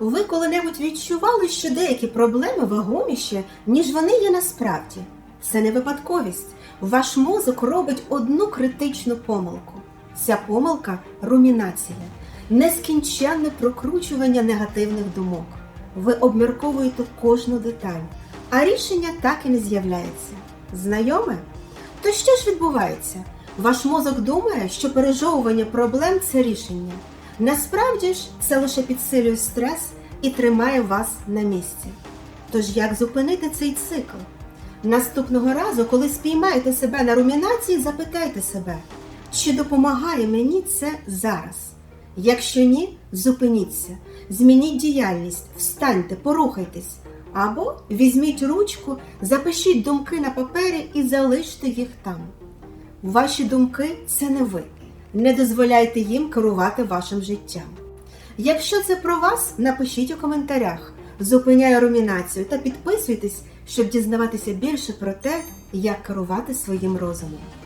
Ви коли-небудь відчували, що деякі проблеми вагоміші, ніж вони є насправді? Це не випадковість. Ваш мозок робить одну критичну помилку. Ця помилка румінація, нескінченне прокручування негативних думок. Ви обмірковуєте кожну деталь, а рішення так і не з'являється. Знайоме? То що ж відбувається? Ваш мозок думає, що пережовування проблем це рішення. Насправді ж це лише підсилює стрес і тримає вас на місці. Тож як зупинити цей цикл? Наступного разу, коли спіймаєте себе на румінації, запитайте себе, чи допомагає мені це зараз? Якщо ні, зупиніться, змініть діяльність, встаньте, порухайтесь. Або візьміть ручку, запишіть думки на папері і залиште їх там. Ваші думки це не ви. Не дозволяйте їм керувати вашим життям. Якщо це про вас, напишіть у коментарях. Зупиняю румінацію та підписуйтесь, щоб дізнаватися більше про те, як керувати своїм розумом.